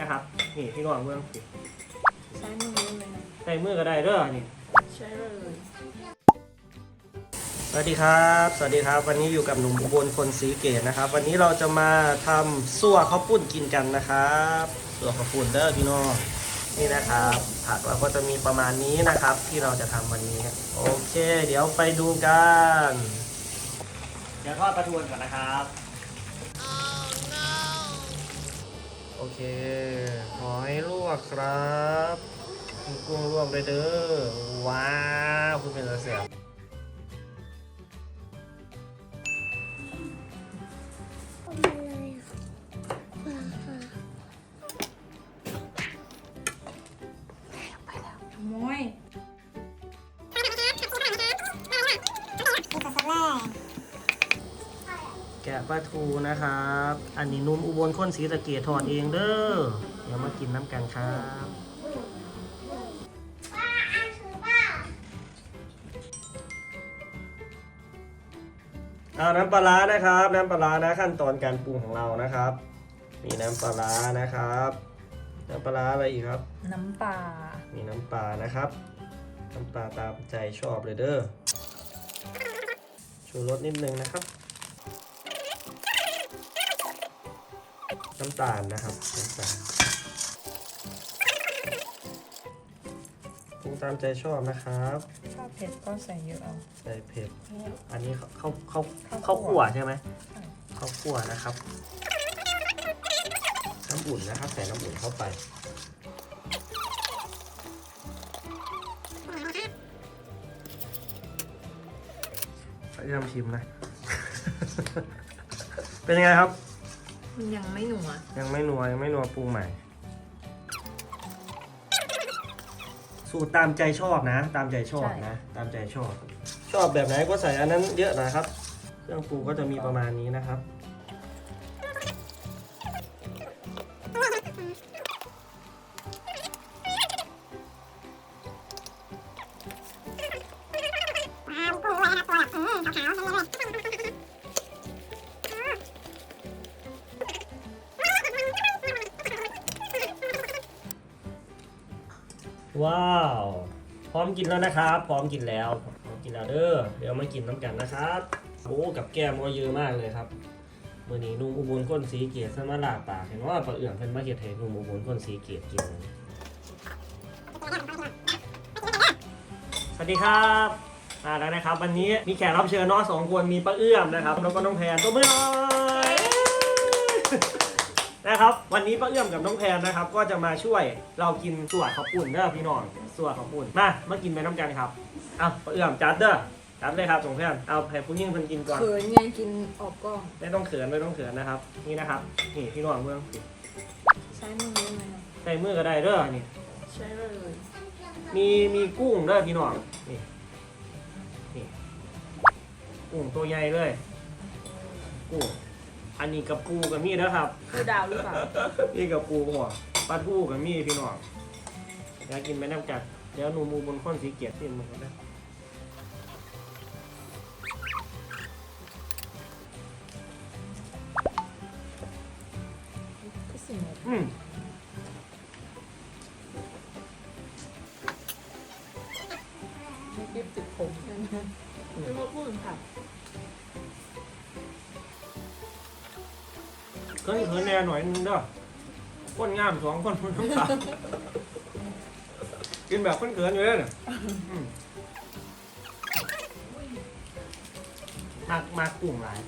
นะครับ นี่พี่น้องเมืองสิใช้มือเลยนะใส่มือก็ได้เด้อนี่ ใช้เลยสวัสดีครับ สวัสดีครับ วันนี้อยู่กับหนุ่มอุบลคนสีเกตนะครับ วันนี้เราจะมาทำซั่วข้าวปุ้นกินกันนะครับซั่วข้าวปุ้นเด้อพี่น้องนี่นะครับ ผักเราก็จะมีประมาณนี้นะครับ ที่เราจะทำวันนี้ โอเค เดี๋ยวไปดูกัน เดี๋ยวทอดปลาทูก่อนนะครับ โอเค หอยลวกครับกุ้งลวกเลยเด้อว้าวคุณเป็นเสียบ ปลาทูนะครับ อันนี้นุ่มอุบลข้นสีสะเกดทอดเองเด้อ เดี๋ยวมากินน้ำกันครับเอาน้ำปลาร้านะครับ น้ำปลาร้านะขั้นตอนการปรุงของเรานะครับ มีน้ำปลาร้านะครับ น้ำปลาร้าอะไรอีกครับ น้ำปลา มีน้ำปลานะครับ น้ำปลาตามใจชอบเลยเด้อชูรสนิดนึงนะครับ น้ำตาลนะครับน้ำตาลปรุงตามใจชอบนะครับชอบเผ็ดก็ใส่เยอะเอา ใส่เผ็ด อันนี้เข้าเข้าเข้าข้าวคั่วเข้าขั่วใช่ไหมเข้าขั่วนะครับ น้ำอุ่นนะครับ ใส่น้ำอุ่นเข้าไป พยายามชิมนะ เป็นยังไงครับ มันยังไม่หนัวยังไม่นัวยังไม่นัวปรุงใหม่ สูตรตามใจชอบนะ ตามใจชอบนะ ตามใจชอบ ชอบแบบไหนก็ใส่อันนั้นเยอะนะครับ เครื่องปรุงก็จะมีประมาณนี้นะครับ ว้าว พร้อมกินแล้วนะครับ พร้อมกินแล้วพร้อมกินแล้วเด้อเดี๋ยวมากินน้ำกันนะครับโอ้กับแก้มก็เยอะมากเลยครับมื่อนี้นุ่มอุบลก้นสีเกียรติสมาลาปากเห็นว่าปลาเอื่อมเป็นมาเกียรตินุ่มอุบลก้นสีเกียรติกินสวัสดีครับอ่าแล้วนะครับ วันนี้มีแขกรับเชิญเนาะสองคนมีป้าเอื้อมนะครับแล้วก็น้องแพนตัวไม่อ นะครับ วันนี้ป้าเอื้อมกับน้องแพนนะครับ ก็จะมาช่วยเรากินส่วนข้าวปุ่นเด้อพี่น้องส่วนข้าวปุ่นมามากินไปน้ำกันครับเอาป้าเอื้อมจัดเด้อจัดเลยครับสองแพนเอาให้ผู้ยิ่งเพิ่นกินก่อนเขินไงกินออกกล้องไม่ต้องเขินไม่ต้องเขินนะครับ นี่นะครับนี่พี่น้องเมืองใช้มือเลยนะใส่มือก็ได้เด้อนี่ใช้เลย มีมีกุ้งเด้อพี่น้องนี่นี่กุ้งตัวใหญ่เลยกุ้ง อันนี้กับปูกับมีเด้อครับ คือดาวหรือเปล่านี่กับปูหัวปลาทูกับมีพี่น้องอยากกินไหมน้ำจัดเดี๋ยวหนูมูบนข้นสีเกียรติที่มันก็ได้ก็ เขินเขินแน่หน่อยนึงเด้อคนงามสองคนคนทั้งสามกินแบบคนเขินอยู่เลยเนี่ยอืมมากมากกุ้งหลาย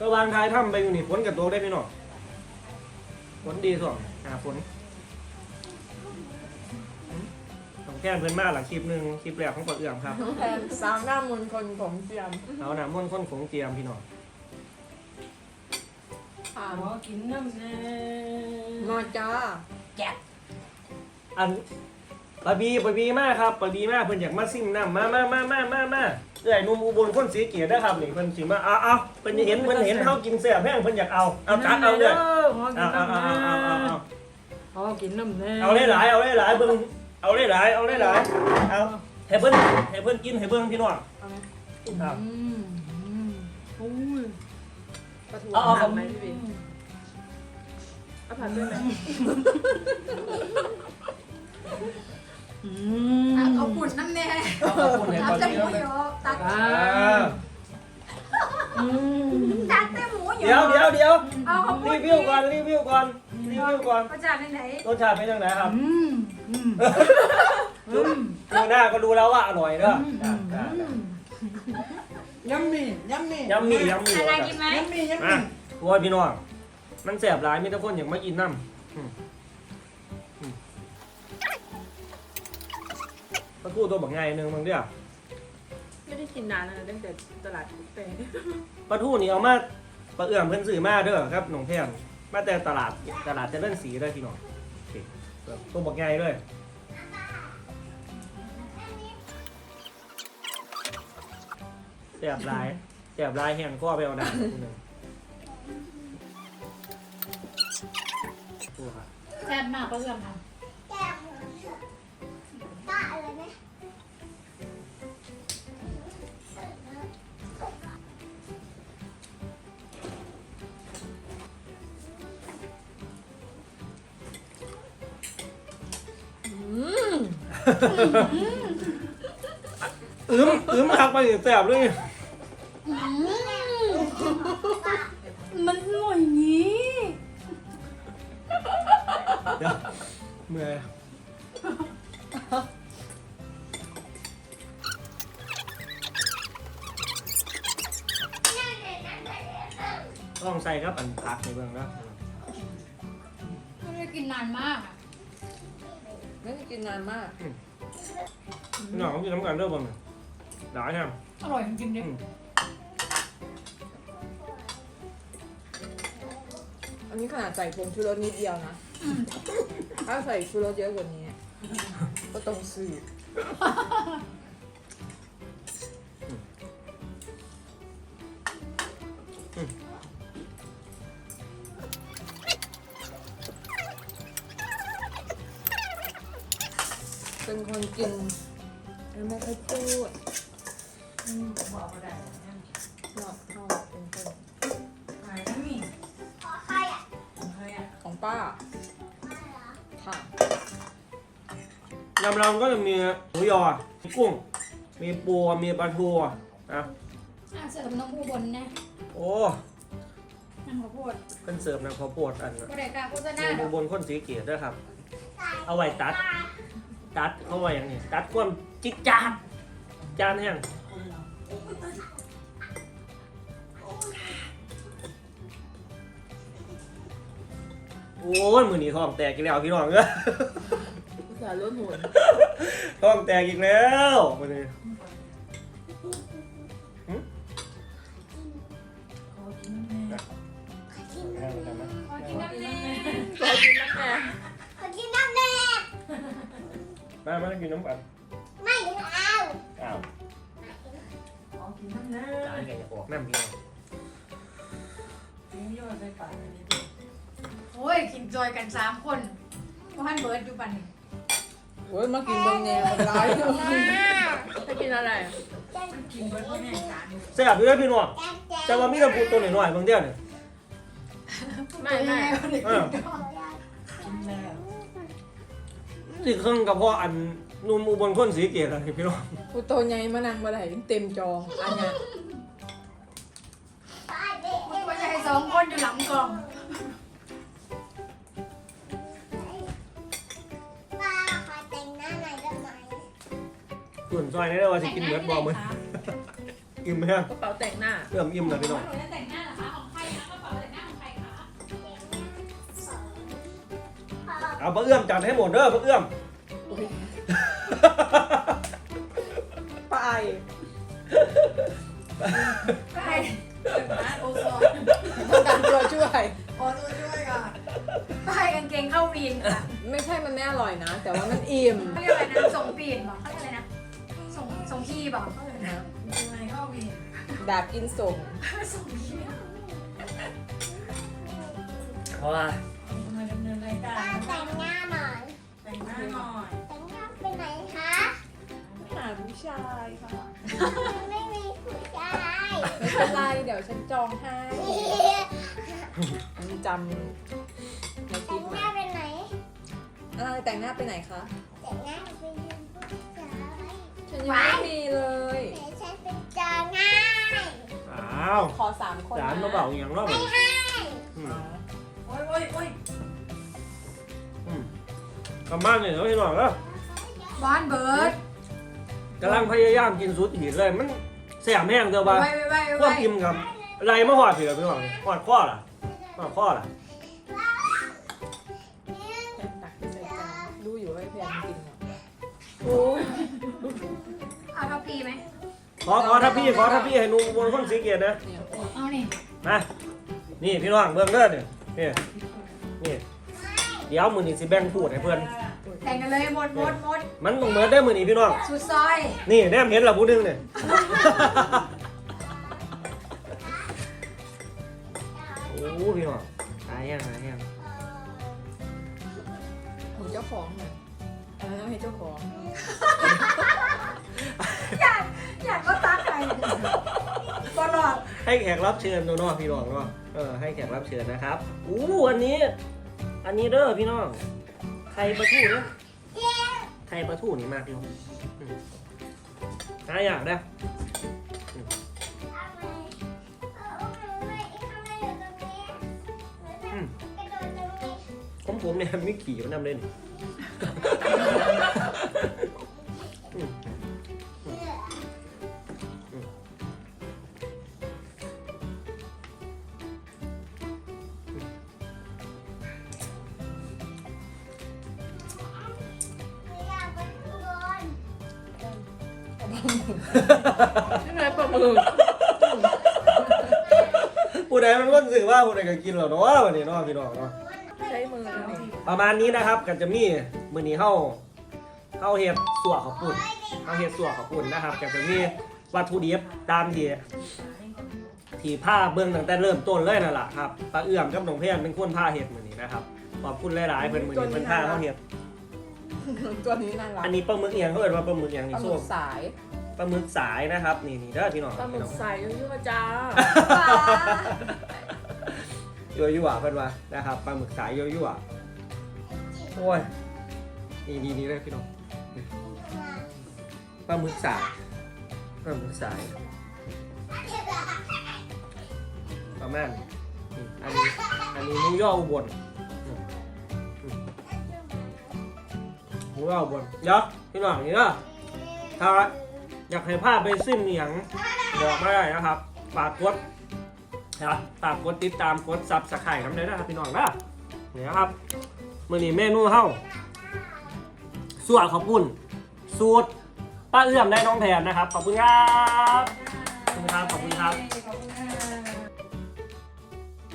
ระหวางท้ายถ้ำไปอยู่นี่ฝนกับตัวได้พี่น้องฝนดีส่วนหาฝนอืมต้องแก้เพื่อนมากหลังคลิปหนึ่งคลิปแรกของปะเอื่อมครับน้องแพนสาวหน้ามนต์คนผมเตรียม เอาหนาม่วนข้นของเตรียมพี่น้อง อ่าขอกินน้ำแน่นอนจ้าแกะอันปะบีปะบีมากครับปะบีมากเพิ่นอยากมาซิ่งน้ำมามามามามามาเอ้ยหนุ่มอุบลคนสีเกียรตินะครับนี่เพิ่นสิมาเอาเอาเพิ่นเห็นเพิ่นเห็นเฮากินแซ่บแห้งเพิ่นอยากเอาเอาจัดเอาเลยขอกิเอานเอาน้ำเอาแน่เอาเอาเอาขอกินน้ำแน่เอาหลายๆเอาหลายๆเบิ่งเอาหลายๆเอาหลายๆเอาให้เพิ่นให้เพิ่นกินให้เบิ่งพี่น้องเอาไหมครับ อืมอืมอุ้ย ปลาทูเอาเอาหั่นไหมพี่บีเอาผัดด้วยไหมอือะมเอาปุ่นน้ำแน่เอาข้าวปุ้นให้ตัก่ดอนแต่นี้หมูแล้วยอตัดอ่าอ่าอืมตัดแต่หมูยอเดี๋ยวเดี๋ยวเดี๋ยวเอาเขาพูรีดวิวก่อนรีวิวก่อนรีวิวก่อนประจานไหนรสชาติเป็นยังไงครับอืมอืมอืมดูหน้าก็รู้แล้วว่าอร่อยเด้ออืมจ้ะจ้ะ ยัมมี่ยัมมี่ยำหมี่ยำหมี่อะไรว่ะกินไหมยัมมี่ยัมมามี่โอ้ยพี่น้อง มันแสบหลายมีแต่คนอยากมากินน้ำอืมอืมปลาทูตัวบักไงหนึ่งบางเดียวไม่ได้กินนานนะตั้งแต่ตลาดเปย์ปลาทูนี่เอามาปลาเอื้อมเพิ่นซื้อมาเด้อครับหนองแพงมาแต่ตลาดตลาดเจริญศรีเด้อพี่น้องโอเคตัวบักไงเลย แสบหลายแสบหลายแห้งก็ไปเอาน้ำนิดนึงดูครับแซ่บมากก็เรื่องค่ะอึ้มอึ้มหักไปแสบเลย เมื่อยต้องใส่ครับอันพักในเบื้องแล้วไม่ได้กินนานมากอะไม่ได้กินนานมากพี่น้องต้องกินน้ำกันเด้อบ่เนี่ยได้ครับอร่อยจริงๆดิอืมอัน นี้ขนาดใส่ผงชูรสนิดเดียวนะ ถ้าใส่ชูรสเยอะกว่านี้ ก็ต้องซื้อเป็นคนกิน ยำเราก็จะมีหมูยอ มีกุ้ง มีปูมีปลาทูนะอะเสิร์ฟน้องผู้บนนะโอ้นั่งข้าวโพดเป็นเสิร์ฟนะข้าวโพดอันก็ได้กล้าโฆษณามีเดี๋ยวบนคนสีเกียรติด้วยครับ เอาไว้ตัด ตัดเขาไว้อย่างนี้ตัดความจิกจาดจานแห้งโอ้ยมือนี้ท้องแตกอีกแล้วพี่น้องเอ้ยอุตส่าห์ลดหุ่นท้องแตกอีกแล้วมือนี้หึขอกินน้ำแน่ให้มันทำไหมขอกินน้ำแน่ขอกินน้ำแกงกินน้ำแน่มามากินน้ำกันไม่เอาอ้าวขอกินน้ำแน่จานแกจะออกน้ำพี่น้องกินยอดใส่ปากเลยดิโอ้ยกินจอยกันสามคนพ่านเบิร์ดอยู่ปันนี่ โอ้ยมากินเบางแนวมันร้ายจะกินอะไรกินเบิร์ดก็แห้งจานแซ่บอยู่เลยพี่น้องแต่ว่ามีน้ำปูตัวหน่อยๆบางเดียวเนี่ยไม่ไม่เออกินแล้วนี่เครื่องกระเพาะอันนุ่มอุบลข้นสีเกียรติอะไรพี่น้องกูโตใหญ่มานั่งมาไหนเต็มจองอันเนี้ย มันก็จะให้สองคนอยู่หลังกล่อง ส่วนซอยนี่ได้ว่าจะกินเบิร์ดบอลมั้ยอิ่มไหมครับกระเป๋าแต่งหน้าเริ่มอิ่มแล้วพี่น้องหนูจะแต่งหน้าเหรอคะของใครนะกระเป๋าแต่งหน้าของใครคะเอาปลาเอื้อมจัดให้หมดเด้อปลาเอื้อมป้าไอใครนะโอซอนต้องการตัวช่วยขอตัวช่วยก่อนใครกางเกงเข้าวีนค่ะไม่ใช่มันไม่อร่อยนะ แต่ว่ามันอิ่มเขาเรียกอะไรนะส่งปีนเหรอ ส่งส่งขี้เปล่าเขาเรียนะยังไงเข้าวีนดาบกินส่งส่งขี้เพราะว่าทำไมดำเนินรายการป้าแต่งหน้าหน่อยแต่งหน้าหน่อยแต่งหน้าไปไหนคะหาผู้ชายค่ะไม่มีผู้ชายไม่เป็นไรเดี๋ยวฉันจองให้มันจำในอ่าแต่งหน้าไปไหนคะแต่งหน้า ยังไม่มีเลย เดี๋ยวฉันเป็นเจอง่ายอ้าวขอสามคนจานนะมาเบาอย่างรอบไม่ให้อืมโอ้ยโอ้ยโอ้ยอืมกลับบ้านเลยเนาะพี่น้องเนาะบ้านเบิร์ดกำลังพยายามกินสุดหีดเลยมันแสบแม่งเดียวว่าไว้ไว้ไว้พวกไว้กินกับอะไรมาหอดเถื่อนพี่น้องหอดข้อล่ะหอดข้อล่ะแพนตักไปใส่จานดูอยู่ว่าไอ้แพนกินอะโอ้ย เอาทัพพีไหมขอขอถ้าพี่ขอถ้าพี่ให้หนุ่มบนคนสีเกียรตินะเนี่ยเอานี่มานี่พี่น้องเบื้องเด้อเนี่ยนี่นี่เดี๋ยวมือนี้สิแบ่งพูดให้เพื่อนแต่งกันเลยหมดหมดหมดมันต้องเหมือนได้อมือนี้พี่น้อง สุดซอยนี่แนมเห็นเหราผู้หนึงเนี่ย โอ้พี่น้องตายยังตายยังหนูเจ้าของหน่อยอันนั้นต้องให้เจ้าของ ให้แขกรับเชิญตัวน้องพี่น้องเนาะเออให้แขกรับเชิญนะครับอู้อันนี้ อันนี้เด้อพี่น้องไข่ปลาทูเนี่ยไข่ปลาทูนี่มากอยู่อืมหาอยากได้ออืมของผมเนี่ยมีขี่มันนำเล่น มันก็สื่อว่าผู้ใดก็กินเหรอเนาะวันนี้เนาะพี่น้องเนาะใช้มือนะนี่ประมาณนี้นะครับกันจะมีมือนี้เข้าเข้าเห็ดสัวขอบปุ่นเข้าเห็ดสัวขอบปุ่นนะครับกันจะมีวัตถุดิบตามที่ที่ผ้าเบื้องตั้งแต่เริ่มต้นเลยนั่นแหละครับปลาเอื้อมกับหนองเพียนเป็นคนผ้าเห็ดมือนี้นะครับขอบคุณหลายๆเพิ่นมือนี้เพิ่นผ้าเข้าเห็ดตัวนี้น่ารักอันนี้ปลาหมึกเอียงเขาเรียกว่าปลาหมึกเอียงปนี่ลาหส้มึมกสายปลาหมึกสายนะครับ นี่นี่เด้อพี่น้องปลาหมึกสายยั่วๆจ้า ยยั่วเพิ่นว่านะครับปลาหมึกสายยยั่วโอ้ยนี่ดีนี่เลยพี่น้องปลาหมึกสายปลาหมึกสายประมาณนี้นี่อันนี้อันนี้หมูย่ออุบลมูย่ออุบลเดี๋ยวพี่น้องนี่เด้อถ้าอยากให้ภาพไปซิมอหย่างบอกมาได้นะครับฝากกดน ครับฝากกดติดตามกดซับสไครต์ทำได้นะครับพี่น้องนะนี่ยครับมื่อนี้เมนูเฮาสวดขอบคุณสูตรป้าเอื้อมได้น้องแผนนะครับ ขอบคุณครับขอบคุณครับขอบคุณครับ